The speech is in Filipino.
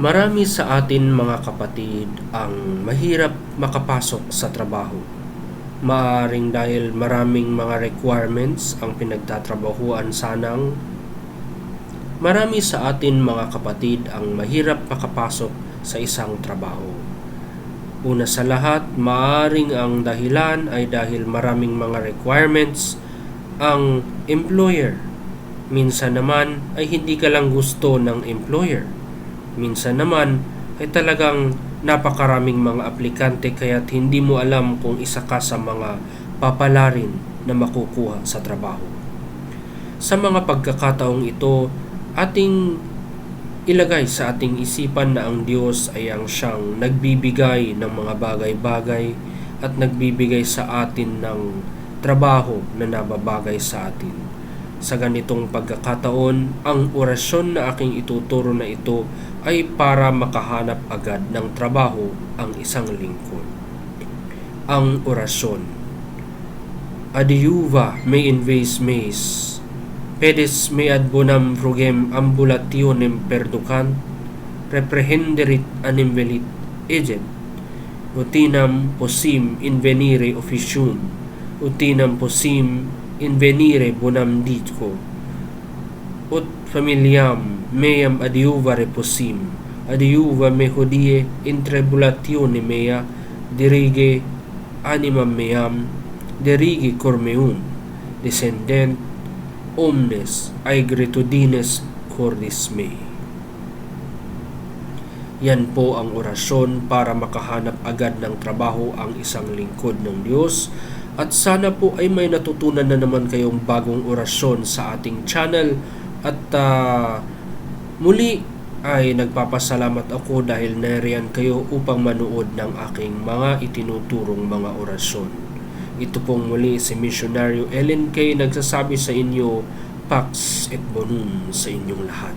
Marami sa atin mga kapatid ang mahirap makapasok sa trabaho. Maaring dahil maraming mga requirements ang pinagtatrabahuan sanang Marami sa atin mga kapatid ang mahirap makapasok sa isang trabaho. Una sa lahat, maaring ang dahilan ay dahil maraming mga requirements ang employer. Minsan naman ay hindi ka lang gusto ng employer. Minsan naman ay talagang napakaraming mga aplikante kaya't hindi mo alam kung isa ka sa mga papalarin na makukuha sa trabaho. Sa mga pagkakataong ito, ating ilagay sa ating isipan na ang Diyos ay ang siyang nagbibigay ng mga bagay-bagay at nagbibigay sa atin ng trabaho na nababagay sa atin. Sa ganitong pagkakataon, ang orasyon na aking ituturo na ito ay para makahanap agad ng trabaho ang isang lingkod. Ang orasyon. Adiuva me inves mes pedes me ad bonam frugem ambulationem perducant, reprehenderit anim velit eget, utinam possim invenire officium, utinam possim invenire bonam ditco, ut familiam meam adiuvare possim, adiuva me hodie in tribulatione mea, dirige animam meam, dirige cor meum, descendent omnes aegritudines cordis mei. Yan po ang orasyon para makahanap agad ng trabaho ang isang lingkod ng Diyos at sana po ay may natutunan na naman kayong bagong orasyon sa ating channel at uh, muli ay nagpapasalamat ako dahil nariyan kayo upang manood ng aking mga itinuturong mga orasyon. Ito pong muli si Misyonaryo Ellen K. nagsasabi sa inyo, Pax et Bonum sa inyong lahat.